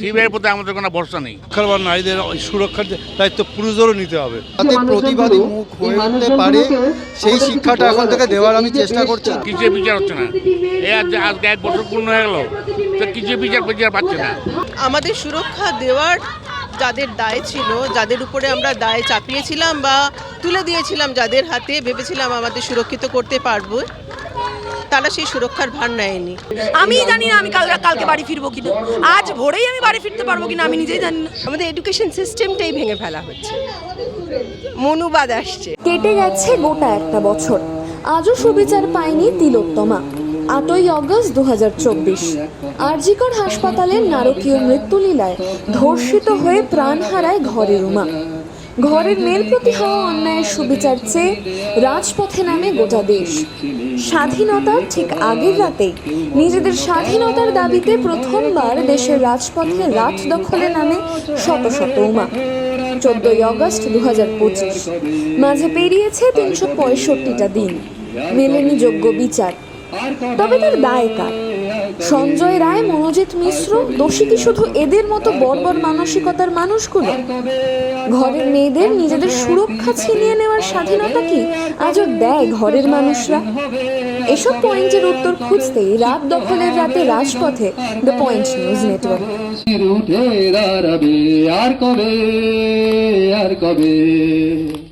সিবিআইয়ের প্রতি আমাদের কোনো ভরসা নেই। সুরক্ষার সুরক্ষার দায়িত্ব পুরুষদেরও নিতে হবে। যাতে প্রতিবাদী মুখ হয়ে উঠতে পারে সেই শিক্ষাটা এখন থেকে দেওয়ার আমি চেষ্টা করছি। কিসের বিচার হচ্ছে না। এই আজ আজকে এক বছর পূর্ণ হয়ে গেল তো কিসের বিচার বিচার পাচ্ছে না। আমাদের সুরক্ষা দেওয়ার যাদের দায় ছিল যাদের উপরে আমরা দায় চাপিয়েছিলাম বা তুলে দিয়েছিলাম যাদের হাতে ভেবেছিলাম আমাদের সুরক্ষিত করতে পারব তারা সেই সুরক্ষার ভার নেয়নি। আমি জানি না আমি কাল কালকে বাড়ি ফিরবো কিনা। আজ ভোরেই আমি বাড়ি ফিরতে পারব কিনা আমি নিজেই জানি না। আমাদের এডুকেশন সিস্টেমটাই ভেঙে ফেলা হচ্ছে। মনুবাদ আসছে। কেটে গেছে গোটা একটা বছর। আজও সুবিচার পায়নি তিলোত্তমা। আটই অগস্ট দু হাজার চব্বিশ। আরজিকর হাসপাতালের নারকীয় মৃত্যুলীলায় ধর্ষিত হয়ে প্রাণ হারায় ঘরের উমা। ঘরের মেয়ের প্রতি হওয়া অন্যায়ের সুবিচার চেয়ে রাজপথে নামে গোটা দেশ। স্বাধীনতার ঠিক আগের রাতে নিজেদের স্বাধীনতার দাবিতে প্রথমবার দেশের রাজপথে রাত দখলে নামে শত শত উমা। চোদ্দই অগস্ট দু হাজার পঁচিশ। মাঝে পেরিয়েছে তিনশো পঁয়ষট্টিটা দিন। মেলেনি যোগ্য বিচার। তবে তার দায় কার? সঞ্জয় রায়, মনোজিৎ মিশ্র দোষী কি শুধু এদের মতো বর্বর মানসিকতার মানুষগুলো। ঘরের মেয়েদের নিজেদের সুরক্ষা ছিনিয়ে নেওয়ার স্বাধীনতা কি আজও দেয় ঘরের মানুষরা? এসব পয়েন্টের উত্তর খুঁজতেই রাত দখলের রাতে রাজপথে দ্য পয়েন্ট নিউজ নেটওয়ার্ক আর কবে? আর কবে?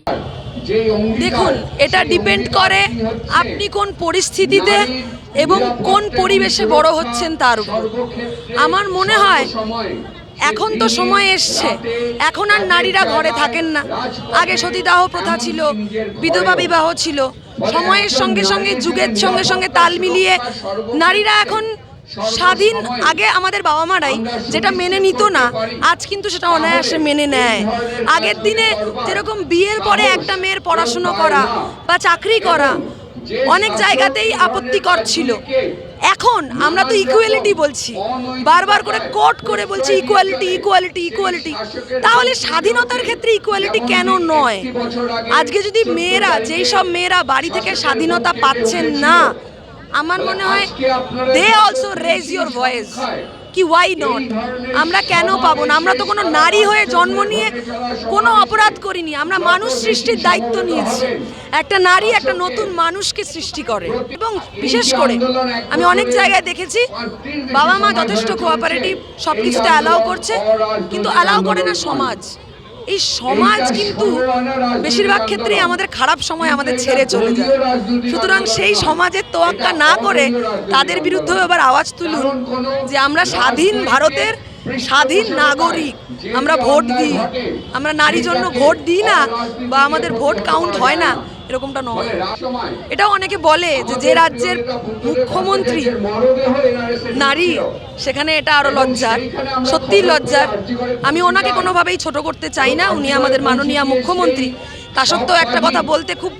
দেখুন, এটা ডিপেন্ড করে আপনি কোন পরিস্থিতিতে এবং কোন পরিবেশে বড় হচ্ছেন তার উপর। আমার মনে হয় এখন তো সময় এসছে। এখন আর নারীরা ঘরে থাকেন না। আগে সতীদাহ প্রথা ছিল, বিধবা বিবাহ ছিল। সময়ের সঙ্গে সঙ্গে, যুগের সঙ্গে সঙ্গে তাল মিলিয়ে নারীরা এখন স্বাধীন আগে আমাদের বাবা মারাই যেটা মেনে নিত না আজ কিন্তু সেটা অনায়াসে মেনে নেয়। আগের দিনে যেরকম বিয়ের পরে একটা মেয়ের পড়াশুনো করা বা চাকরি করা অনেক জায়গাতেই আপত্তিকর ছিল। এখন আমরা তো ইকুয়ালিটি বলছি। বারবার করে কোট করে বলছি ইকুয়ালিটি ইকুয়ালিটি ইকুয়ালিটি তাহলে স্বাধীনতার ক্ষেত্রে ইকুয়ালিটি কেন নয়? আজকে যদি মেয়েরা যেই সব মেয়েরা বাড়ি থেকে স্বাধীনতা পাচ্ছেন না আমার মনে হয় they also raise your voice কি ওয়াই নট আমরা কেন পাবো না? আমরা তো কোনো নারী হয়ে জন্ম নিয়ে কোনো অপরাধ করিনি। আমরা মানুষ সৃষ্টির দায়িত্ব নিয়েছি। একটা নারী একটা নতুন মানুষকে সৃষ্টি করে। এবং বিশেষ করে আমি অনেক জায়গায় দেখেছি বাবা মা যথেষ্ট কোঅপারেটিভ সব কিছুতে অ্যালাউ করছে কিন্তু অ্যালাউ করে না সমাজ। এই সমাজ কিন্তু বেশিরভাগ ক্ষেত্রেই আমাদের খারাপ সময় আমাদের ছেড়ে চলে যায়। সুতরাং সেই সমাজের তোয়াক্কা না করে তাদের বিরুদ্ধেও এবার আওয়াজ তুলুন যে আমরা স্বাধীন ভারতের স্বাধীন নাগরিক আমরা ভোট দিই। আমরা নারী জন্য ভোট দিই না বা আমাদের ভোট কাউন্ট হয় না। এরকমটা নয়। এটাও অনেকে বলে যে যে রাজ্যের মুখ্যমন্ত্রী নারী সেখানে এটা আরও লজ্জার সত্যিই লজ্জার। আমি ওনাকে কোনোভাবেই ছোট করতে চাই না উনি আমাদের মাননীয় মুখ্যমন্ত্রী। তা সত্ত্বেও একটা কথা বলতে খুব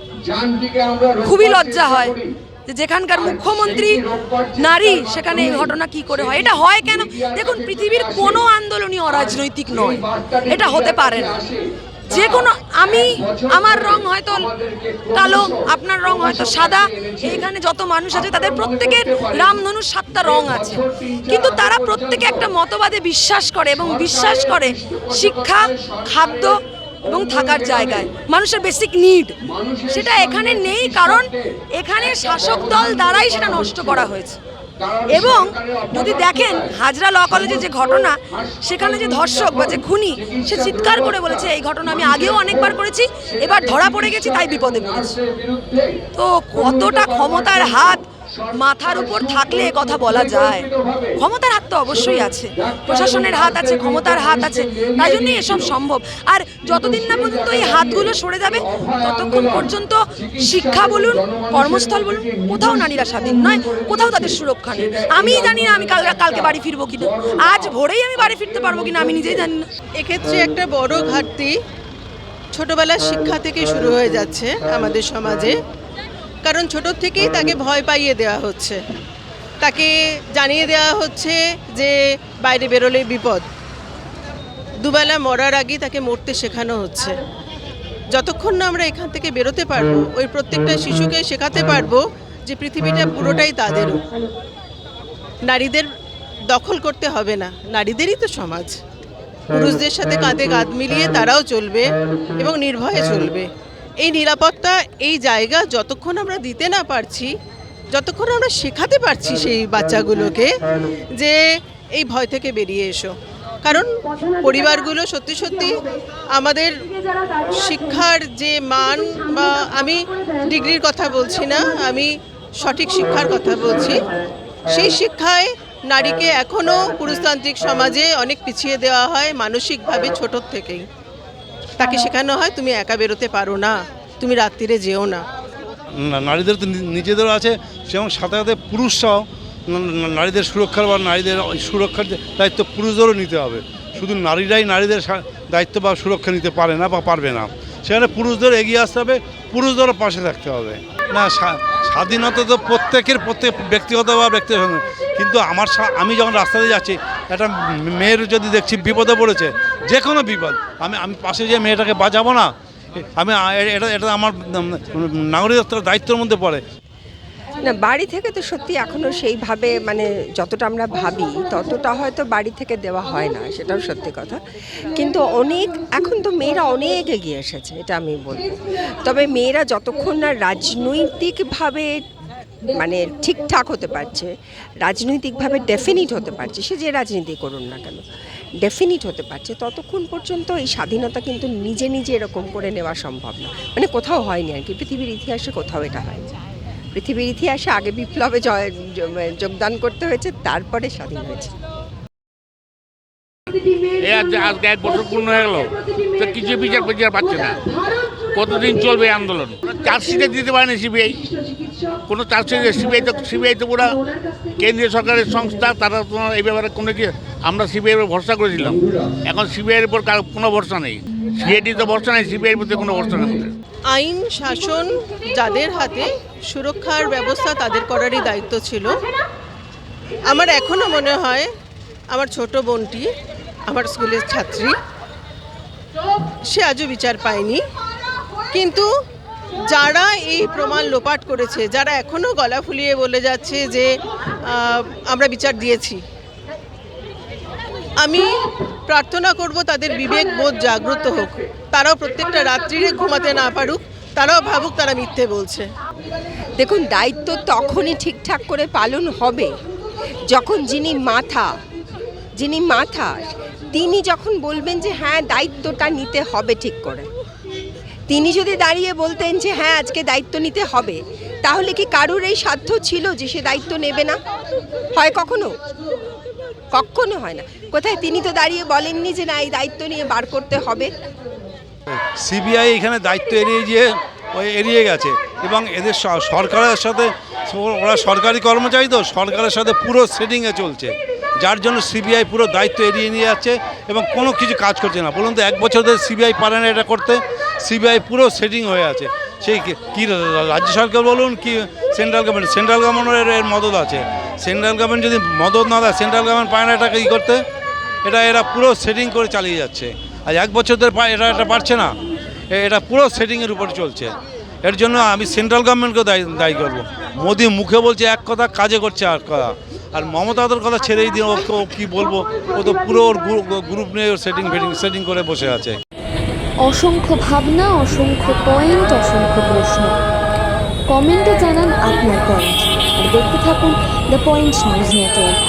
খুবই লজ্জা হয় যে যেখানকার মুখ্যমন্ত্রী নারী সেখানে এই ঘটনা কি করে হয়? এটা হয় কেন? দেখুন পৃথিবীর কোনো আন্দোলনই অরাজনৈতিক নয়। এটা হতে পারে না। যে কোনো আমি, আমার রং হয়তো কালো, আপনার রং হয়তো সাদা। এখানে যত মানুষ আছে, তাদের প্রত্যেকের রামধনুর সাতটা রং আছে। কিন্তু তারা প্রত্যেকে একটা মতবাদে বিশ্বাস করে এবং বিশ্বাস করে শিক্ষা, খাদ্য এবং থাকার জায়গায়। মানুষের বেসিক নিড সেটা এখানে নেই, কারণ এখানে শাসক দল দ্বারাই সেটা নষ্ট করা হয়েছে। এবং যদি দেখেন হাজরা ল কলেজের যে ঘটনা সেখানে যে ধর্ষক বা যে খুনি সে চিৎকার করে বলেছে এই ঘটনা আমি আগেও অনেকবার করেছি এবার ধরা পড়ে গেছি তাই বিপদে পড়েছি। তো কতটা ক্ষমতার হাত মাথার উপর থাকলে কথা বলা যায়। ক্ষমতার হাত তো অবশ্যই আছে। প্রশাসনের হাত আছে, ক্ষমতার হাত আছে, তাই জন্যই এসব সম্ভব। আর যতদিন না পর্যন্ত এই হাতগুলো সরে যাবে, ততক্ষণ পর্যন্ত শিক্ষা বলুন, কর্মস্থল বলুন, কোথাও নারীরা স্বাধীন নয়, কোথাও তাদের সুরক্ষা নেই। আমি জানি না আমি কাল কালকে বাড়ি ফিরবো কিনা। আজ ভোরেই আমি বাড়ি ফিরতে পারব কিনা, আমি নিজেই জানি না। এক্ষেত্রে একটা বড় ঘাটতি ছোটবেলার শিক্ষা থেকে শুরু হয়ে যাচ্ছে আমাদের সমাজে। কারণ ছোট থেকেই তাকে ভয় পাইয়ে দেওয়া হচ্ছে। তাকে জানিয়ে দেওয়া হচ্ছে যে বাইরে বেরোলে বিপদ। দুবেলা মরার আগে তাকে মরতে শেখানো হচ্ছে। যতক্ষণ না আমরা এখান থেকে বেরোতে পারব, ওই প্রত্যেকটা শিশুকে শেখাতে পারব যে পৃথিবীটা পুরোটাই তাদেরও। নারীদের দখল করতে হবে না, নারীদেরই তো সমাজ। পুরুষদের সাথে কাঁধে কাঁধ মিলিয়ে তারাও চলবে এবং নির্ভয়ে চলবে। এই নিরাপত্তা, এই জায়গা যতক্ষণ আমরা দিতে না পারছি, যতক্ষণ আমরা শেখাতে পারছি সেই বাচ্চাগুলোকে যে এই ভয় থেকে বেরিয়ে এসো। কারণ পরিবারগুলো সত্যি সত্যি আমাদের শিক্ষার যে মান বা আমি ডিগ্রির কথা বলছি না, আমি সঠিক শিক্ষার কথা বলছি, সেই শিক্ষায় নারীকে এখনও পুরুষতান্ত্রিক সমাজে অনেক পিছিয়ে দেওয়া হয় মানসিকভাবে ছোটোর থেকেই। তাকে শেখানো হয়, তুমি একা বেরোতে পারো না, তুমি রাত্রিরে যেও না। নারীদের তো নিজেদেরও আছে এবং সাথে সাথে পুরুষরাও নারীদের সুরক্ষার বা নারীদের সুরক্ষার দায়িত্ব পুরুষদেরও নিতে হবে। শুধু নারীরাই নারীদের দায়িত্ব বা সুরক্ষা নিতে পারে না বা পারবে না। সেখানে পুরুষদের এগিয়ে আসতে হবে, পুরুষদেরও পাশে থাকতে হবে। না স্বাধীনতা তো প্রত্যেকের, প্রত্যেক ব্যক্তিগত বা ব্যক্তিগত। কিন্তু আমার আমি যখন রাস্তা দিয়ে যাচ্ছি, একটা মেয়ের যদি দেখছি বিপদে পড়েছে যে কোনো বিপদ। আমি আমি পাশে যে মেয়েটাকে বাঁচাবো না, আমি, এটা এটা আমার নাগরিকত্বের দায়িত্বের মধ্যে পড়ে। না, বাড়ি থেকে তো সত্যি এখনও সেইভাবে মানে যতটা আমরা ভাবি, ততটা হয়তো বাড়ি থেকে দেওয়া হয় না, সেটাও সত্যি কথা। কিন্তু অনেক, এখন তো মেয়েরা অনেক এগিয়ে এসেছে, এটা আমি বলব। তবে মেয়েরা যতক্ষণ না রাজনৈতিকভাবে মানে ঠিকঠাক হতে পারছে, রাজনৈতিকভাবে ডেফিনিট হতে পারছে, সে যে রাজনীতি করুন না কেন। ডেফিনিট হতে পারছে, ততক্ষণ পর্যন্ত এই স্বাধীনতা কিন্তু নিজে নিজে এরকম করে নেওয়া সম্ভব না। মানে কোথাও হয়নি আর কি, পৃথিবীর ইতিহাসে কোথাও এটা হয়নি। পৃথিবীর ইতিহাসে আগে বিপ্লবে যোগদান করতে হয়েছে, তারপরে স্বাধীন হয়েছে। আজকে এক বছর পূর্ণ হয়ে গেল কিছু বিচার বিচার পাচ্ছে না। কতদিন চলবে আন্দোলন? চার্জশিটে দিতে পারেনি সিবিআই কোনো চার্জশিট সিবিআই তো সিবিআই তো পুরা কেন্দ্রীয় সরকারের সংস্থা, তারা তোমার এই ব্যাপারে কোনো কি আমরা সিবিআইয়ের উপর ভরসা করেছিলাম এখন সিবিআইয়ের উপর কোনো ভরসা নেই। সিআইডি তো ভরসা নেই, সিবিআইয়ের প্রতি কোনো ভরসা নেই। আইন, শাসন যাদের হাতে, সুরক্ষার ব্যবস্থা তাদের করারই দায়িত্ব ছিল। আমার এখনও মনে হয় আমার ছোট বোনটি, আমার স্কুলের ছাত্রী, সে আজও বিচার পায়নি। কিন্তু যারা এই প্রমাণ লোপাট করেছে, যারা এখনও গলা ফুলিয়ে বলে যাচ্ছে যে আমরা বিচার দিয়েছি। আমি প্রার্থনা করব তাদের বিবেক, বোধ জাগ্রত হোক। তারাও প্রত্যেকটা রাত্রিরে ঘুমাতে না পারুক, তারাও ভাবুক তারা মিথ্যে বলছে। দেখুন, দায়িত্ব তখনই ঠিকঠাক করে পালন হবে যখন যিনি মাথা যিনি মাথা, তিনি যখন বলবেন যে হ্যাঁ দায়িত্বটা নিতে হবে ঠিক করে। তিনি যদি দাঁড়িয়ে বলতেন যে হ্যাঁ আজকে দায়িত্ব নিতে হবে, তাহলে কি কারুর এই সাধ্য ছিল যে সে দায়িত্ব নেবে না? হয় কখনো? কখনো হয় না। কোথায়? তিনি তো দাঁড়িয়ে বলেননি যে না, এই দায়িত্ব নিয়ে বার করতে হবে। সিবিআই এখানে দায়িত্ব এড়িয়ে গিয়ে এড়িয়ে গেছে এবং এদের সরকারের সাথে ওরা সরকারি কর্মচারী তো, সরকারের সাথে পুরো সেটিংয়ে চলছে। যার জন্য সিবিআই পুরো দায়িত্ব এড়িয়ে নিয়ে যাচ্ছে এবং কোনো কিছু কাজ করছে না। বলুন তো, এক বছর ধরে সিবিআই পারে না এটা করতে। সিবিআই পুরো সেটিং হয়ে আছে। সেই কি- রাজ্য সরকার বলুন কি সেন্ট্রাল গভর্নমেন্ট সেন্ট্রাল গভর্নমেন্টের এর মদত আছে। সেন্ট্রাল গভর্নমেন্ট যদি মদত না দেয়, সেন্ট্রাল গভর্নমেন্ট পায় না এটাকে কী করতে? এটা এরা পুরো সেটিং করে চালিয়ে যাচ্ছে। আর এক বছর ধরে এটা এটা পারছে না। এটা পুরো সেটিংয়ের উপর চলছে। এর জন্য আমি সেন্ট্রাল গভর্নমেন্টকে দায়ী দায়ী করব। মোদি মুখে বলছে এক কথা, কাজে করছে আর কথা। আর মমতাদের কথা ছেড়েই ওকে ও কী বলব? ও তো পুরো ওর গ্রুপ নিয়ে সেটিং ফেটিং সেটিং করে বসে আছে। অসংখ্য ভাবনা, অসংখ্য পয়েন্ট অসংখ্য প্রশ্ন। কমেন্টে জানান আপনার পয়েন্ট আর দেখতে থাকুন দ্য পয়েন্ট নিউজ নেটওয়ার্ক